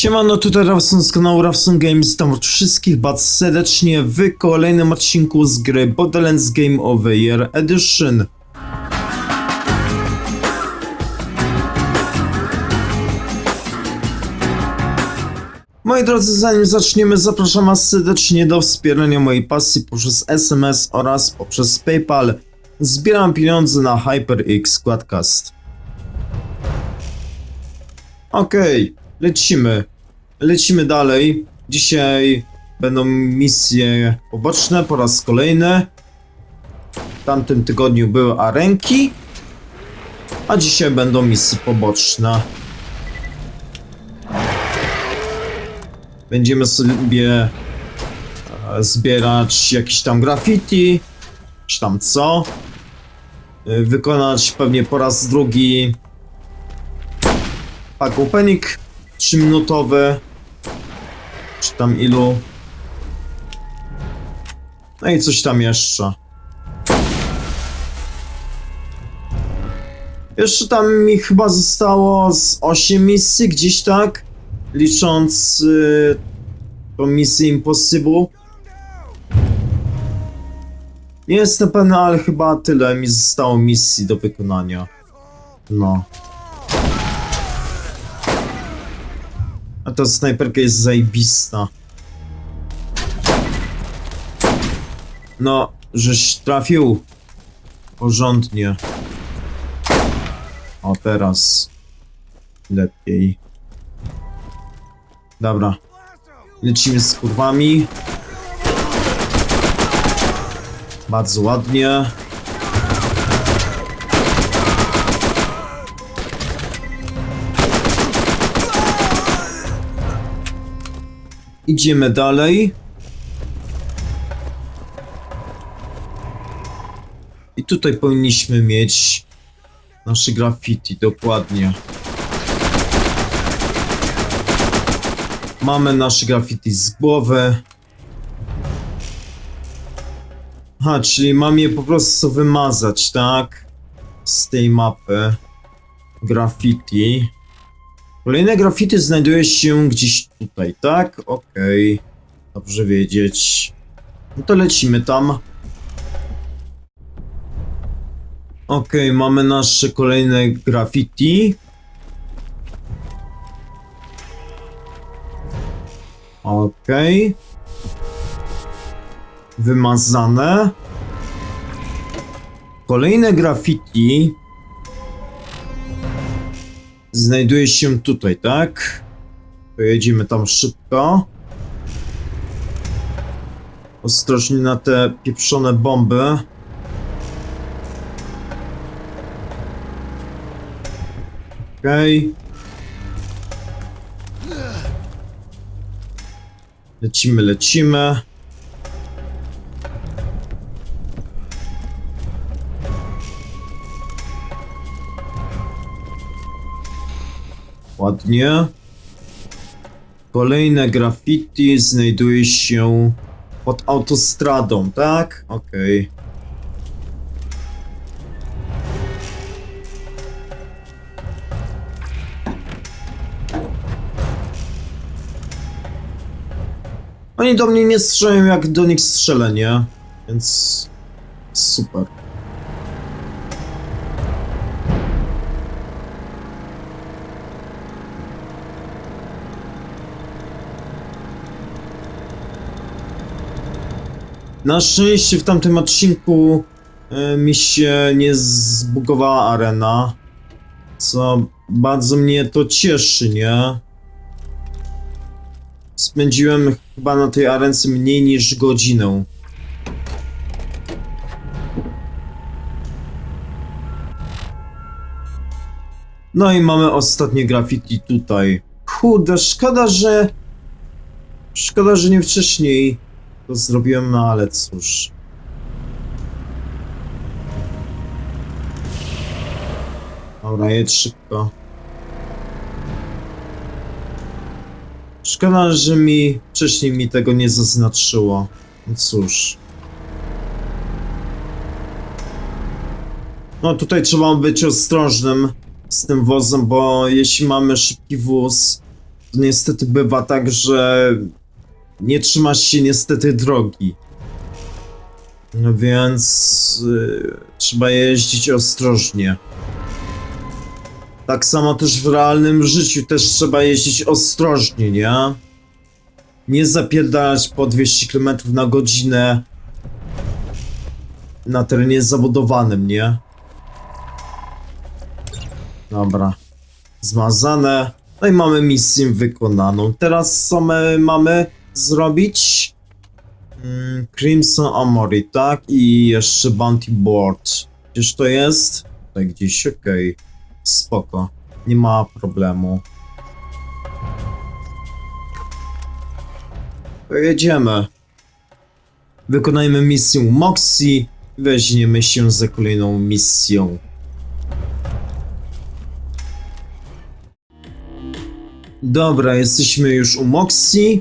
Siemano, tutaj Rawson z kanału Rawson Games, witam wszystkich bardzo serdecznie w kolejnym odcinku z gry Borderlands Game of the Year Edition. Moi drodzy, zanim zaczniemy, zapraszam was serdecznie do wspierania mojej pasji poprzez SMS oraz poprzez PayPal. Zbieram pieniądze na HyperX Quadcast. Okej, lecimy. Lecimy dalej. Dzisiaj będą misje poboczne po raz kolejny. W tamtym tygodniu były arenki, a dzisiaj będą misje poboczne. Będziemy sobie e, zbierać jakieś tam graffiti, czy tam co. E, Wykonać pewnie po raz drugi pack opening 3 minutowy czy tam ilu. No i coś tam jeszcze. Jeszcze tam mi chyba zostało z 8 misji gdzieś tak? Licząc y, tą misję Impossible. Nie jestem pewny, ale chyba tyle mi zostało misji do wykonania. No A ta snajperka jest zajebista. No, żeś trafił. Porządnie. O, teraz. Lepiej. Dobra. Lecimy z kurwami. Bardzo ładnie. Idziemy dalej. I tutaj powinniśmy mieć nasze graffiti, dokładnie. Mamy nasze graffiti z głowy. Aha, czyli mam je po prostu wymazać, tak? Z tej mapy. Graffiti. Kolejne graffiti znajduje się gdzieś tutaj, tak? Okej. Dobrze wiedzieć. No to lecimy tam. Okej, mamy nasze kolejne graffiti. Okej. Wymazane. Kolejne graffiti znajduje się tutaj, tak? Pojedziemy tam szybko. Ostrożnie na te pieprzone bomby. Okej. Lecimy, lecimy. Ładnie. Kolejne graffiti znajduje się pod autostradą, tak? Okej. Oni do mnie nie strzelają jak do nich strzelę, nie? Więc super. Na szczęście w tamtym odcinku e, mi się nie zbugowała arena, co bardzo mnie to cieszy, nie? Spędziłem chyba na tej arence mniej niż godzinę. No i mamy ostatnie graffiti tutaj. Kurde, szkoda, że... Szkoda, że nie wcześniej to zrobiłem, no ale cóż. Dobra, jedź szybko. Szkoda, że mi wcześniej mi tego nie zaznaczyło. No cóż. No tutaj trzeba być ostrożnym z tym wozem, bo jeśli mamy szybki wóz, to niestety bywa tak, że nie trzymasz się niestety drogi. No więc y, trzeba jeździć ostrożnie. Tak samo też w realnym życiu też trzeba jeździć ostrożnie, nie? Nie zapierdalać po 200 km na godzinę na terenie zabudowanym, nie? Dobra. Zmazane. No i mamy misję wykonaną. Teraz co my mamy zrobić? Mm, Crimson Amory, tak? I jeszcze Bounty Board. Gdzież to jest? Tutaj gdzieś, okej. Spoko. Nie ma problemu. To jedziemy. Wykonajmy misję Moxie. Weźmiemy się za kolejną misją. Dobra, jesteśmy już u Moxie.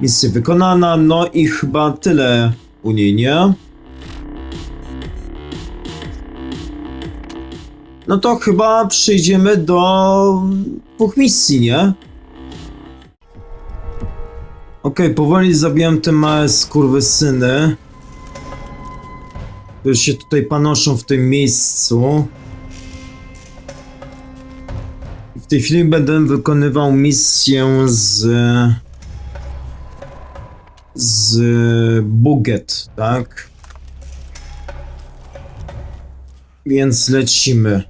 Misja wykonana, no i chyba tyle u niej, nie? No to chyba przejdziemy do dwóch misji, nie? Okej, powoli zabijam te małe skurwysyny. Które się tutaj panoszą w tym miejscu. W tej chwili będę wykonywał misję z... Z Buget, tak? Więc lecimy.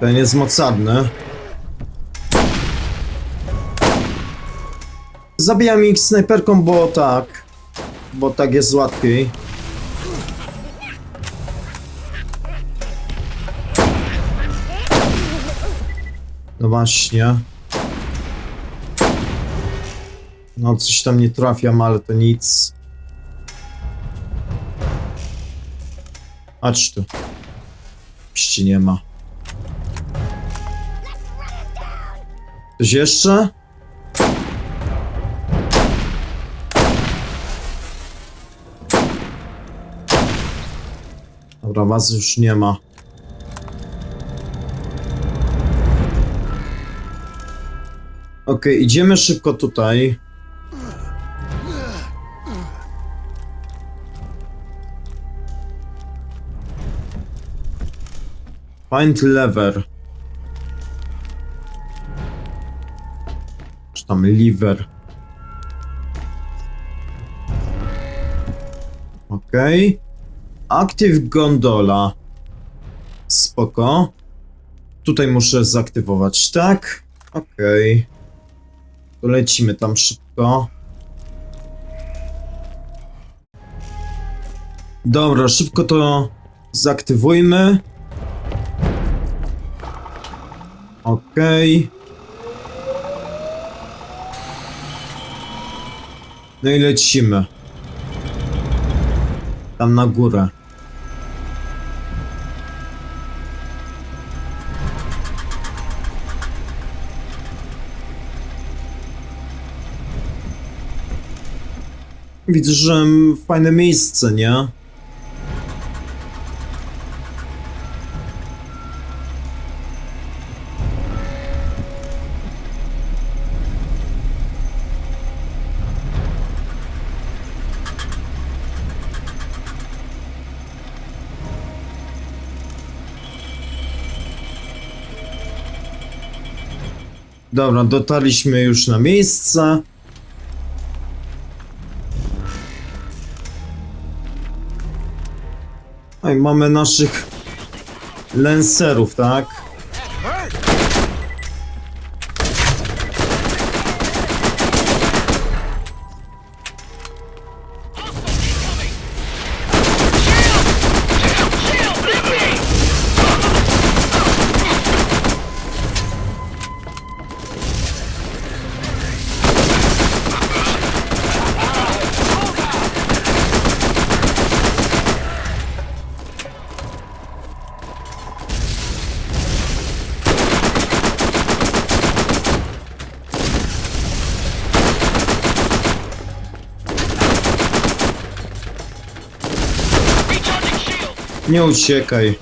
Ten jest mocarny. Zabijam ich snajperką, bo tak. Bo tak jest łatwiej. No właśnie. No coś tam nie trafiam, ale to nic. Chodź tu. Pści nie ma. Coś jeszcze? Dobra, was już nie ma. Okej, idziemy szybko tutaj. Find lever. Czy tam liver. Okej. Active gondola. Spoko. Tutaj muszę zaktywować, tak? Okej. To lecimy tam szybko. Dobra, szybko to zaktywujmy. Okej. No i lecimy. Tam na górę. Widzę, że fajne miejsce, nie? Dobra, dotarliśmy już na miejsce. No mamy naszych lenserów, tak? Nie uciekaj.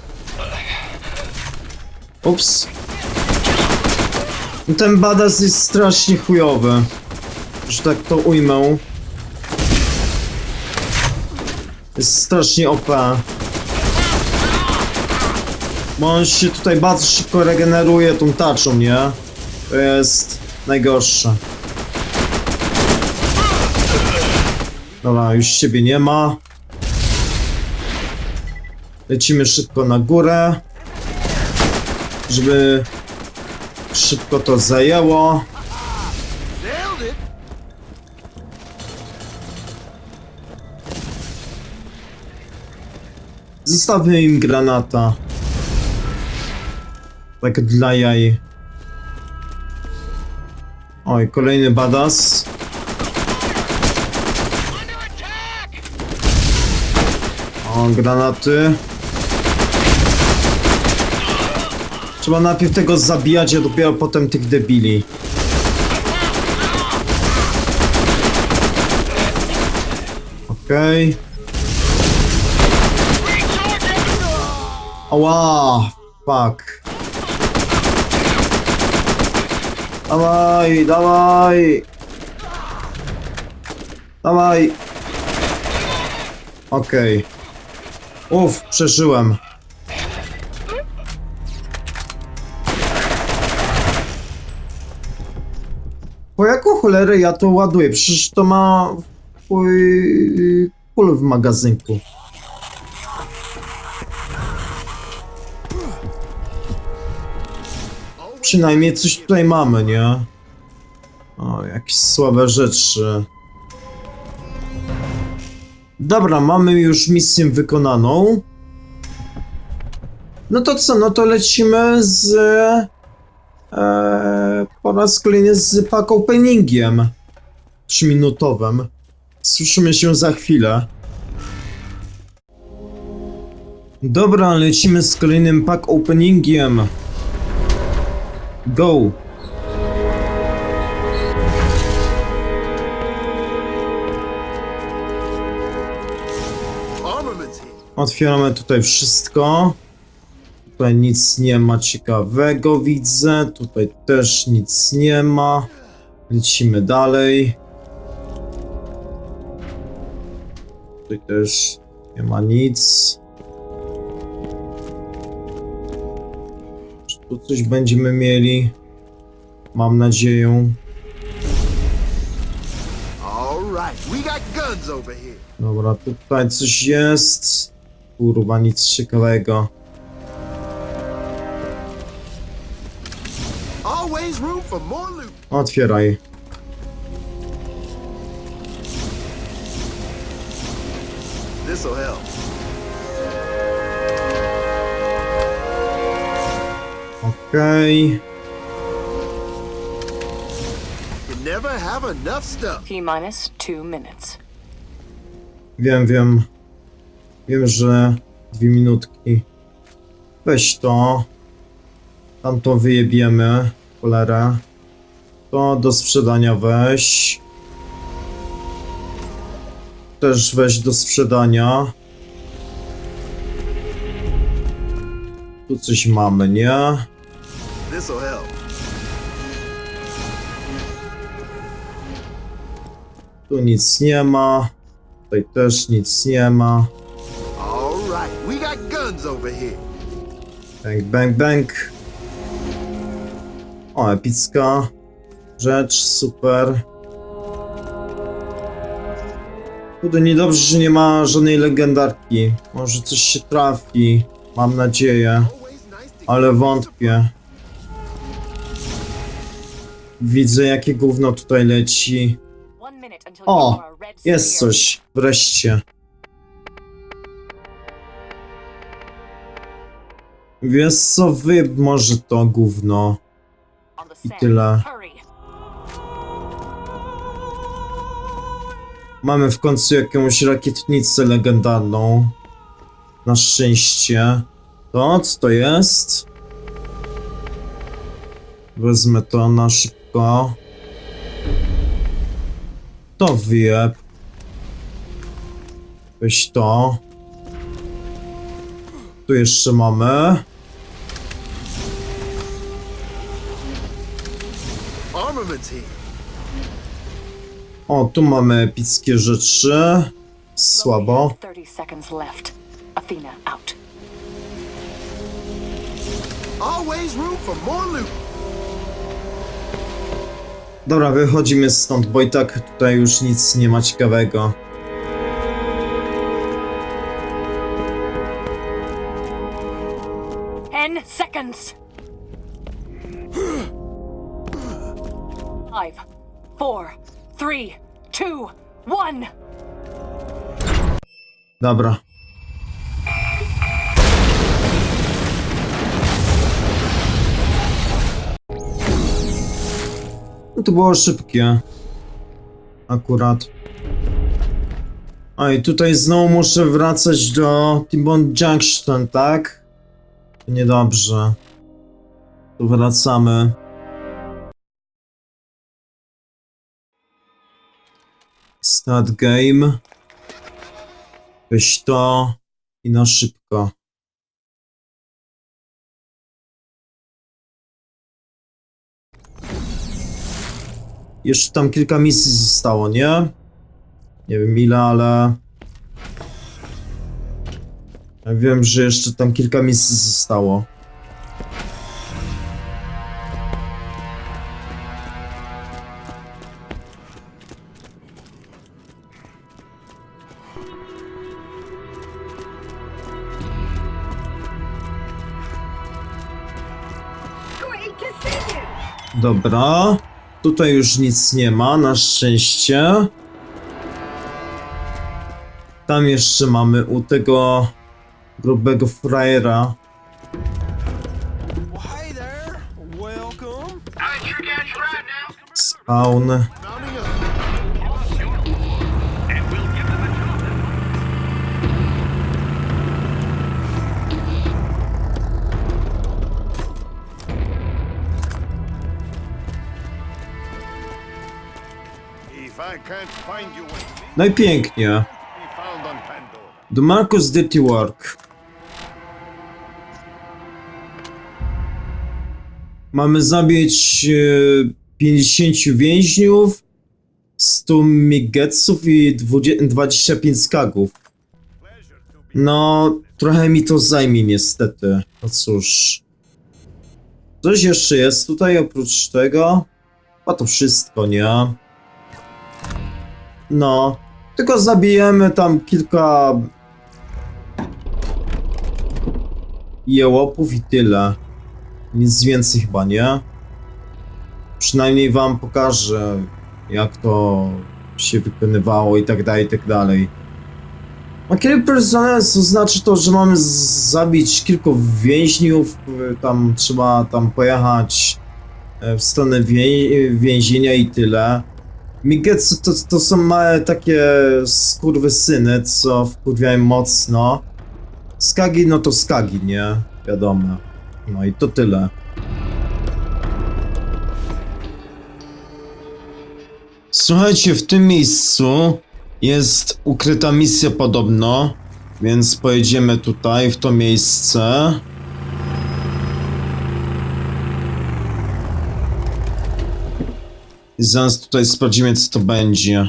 Ups. Ten badass jest strasznie chujowy. Że tak to ujmę. Jest strasznie OP. Bo on się tutaj bardzo szybko regeneruje tą taczą, nie? To jest najgorsze. Dobra, już ciebie nie ma. Lecimy szybko na górę. Żeby szybko to zajęło. Zostawmy im granata. Tak dla jaj. Oj, kolejny badass. O, granaty. Trzeba najpierw tego zabijać, a dopiero potem tych debili. Okej. Ała, fuck. Dawaj, dawaj. Dawaj. Okej. Uff, przeżyłem. Po jaką cholerę ja to ładuję? Przecież to ma chuj kul w magazynku. Przynajmniej coś tutaj mamy, nie? O, jakieś słabe rzeczy. Dobra, mamy już misję wykonaną. No to co, no to lecimy z... E, po raz kolejny z pack openingiem. Trzyminutowym. Słyszymy się za chwilę. Dobra, lecimy z kolejnym pack openingiem. Go! Otwieramy tutaj wszystko. Tutaj nic nie ma ciekawego, widzę. Tutaj też nic nie ma. Lecimy dalej. Tutaj też nie ma nic. Czy tu coś będziemy mieli? Mam nadzieję. Dobra, tutaj coś jest. Kurwa, nic ciekawego. Otwieraj. This'll help. Okej. You never have enough stuff. T minus two minutes. Wiem, wiem. Wiem, że dwie minutki. Weź to. Tam to wyjebiemy. Cholerę. To do sprzedania weź. Też weź do sprzedania. Tu coś mamy, nie? Tu nic nie ma. Tutaj też nic nie ma. Bang, bang, bang. O, epicka rzecz, super. Kurde, niedobrze, że nie ma żadnej legendarki. Może coś się trafi. Mam nadzieję, ale wątpię. Widzę, jakie gówno tutaj leci. O, Jest coś, wreszcie. Wiesz co, wy może to gówno. I tyle. Mamy w końcu jakąś rakietnicę legendarną. Na szczęście. To, co to jest? Wezmę to na szybko. To wyjeb. Weź to. tu jeszcze mamy? O, tu mamy epickie rzeczy. Słabo. 30 seconds left. Athena out. Always room for more loot. Dobra, wychodzimy stąd, bo i tak tutaj już nic nie ma ciekawego. Ten seconds. Five, four, three, two, one. Dobra. No to było szybkie. Akurat. A tutaj znowu muszę wracać do Timbon Junction, tak? Niedobrze. Tu wracamy. Start game. Weź to i na szybko. Jeszcze tam kilka misji zostało, nie? Nie wiem ile, ale... Ja wiem, że jeszcze tam kilka misji zostało. Dobra. Tutaj już nic nie ma, na szczęście. Tam jeszcze mamy u tego grubego frajera. Spawn. No i pięknie. Do Marcus Dirty Work. Mamy zabić e, 50 więźniów, 100 migetsów i 20, 25 skagów. No, trochę mi to zajmie niestety. No cóż. Coś jeszcze jest tutaj oprócz tego? A to wszystko, nie? No. Tylko zabijemy tam kilka jełopów i tyle. Nic więcej chyba, nie? Przynajmniej wam pokażę, jak to się wykonywało i tak dalej, i tak dalej. A kiedy personels znaczy to, że mamy zabić kilku więźniów, y, tam trzeba tam pojechać e, w stronę wię więzienia i tyle. Migetsu to, to są małe takie skurwysyny, co wkurwiają mocno. Skagi, no to skagi, nie? Wiadomo. No i to tyle. Słuchajcie, w tym miejscu jest ukryta misja podobno, więc pojedziemy tutaj, w to miejsce. Zaraz tutaj sprawdzimy, co to będzie.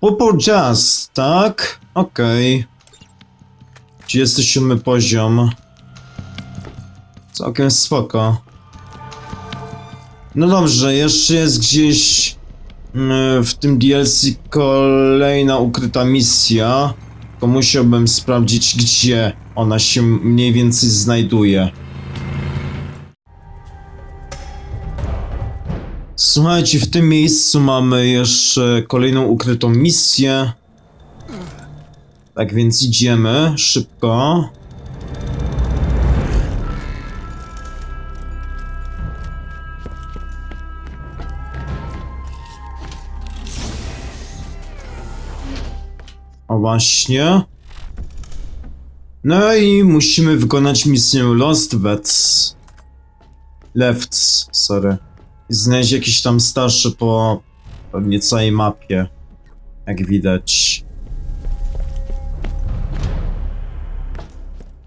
Purple Jazz, tak? Okej. 37 poziom. Całkiem spoko. No dobrze, jeszcze jest gdzieś mm, w tym DLC kolejna ukryta misja. Tylko musiałbym sprawdzić, gdzie ona się mniej więcej znajduje. Słuchajcie, w tym miejscu mamy jeszcze kolejną ukrytą misję. Tak więc idziemy szybko. O właśnie. No i musimy wykonać misję Lost Vets. Lefts, sorry. I znaleźć jakieś tam starsze po pewnie całej mapie. Jak widać.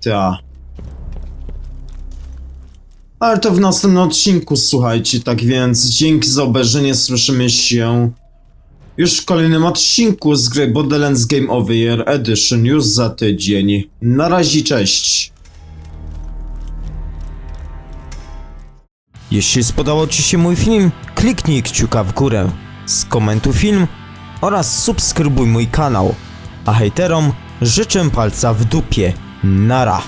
Ta. Ale to w następnym odcinku, słuchajcie, tak więc dzięki za obejrzenie, słyszymy się już w kolejnym odcinku z gry Borderlands Game Year Edition już za tydzień. Na razie, cześć! Jeśli spodobał Ci się mój film, kliknij kciuka w górę, skomentuj film oraz subskrybuj mój kanał. A hejterom życzę palca w dupie. Nara.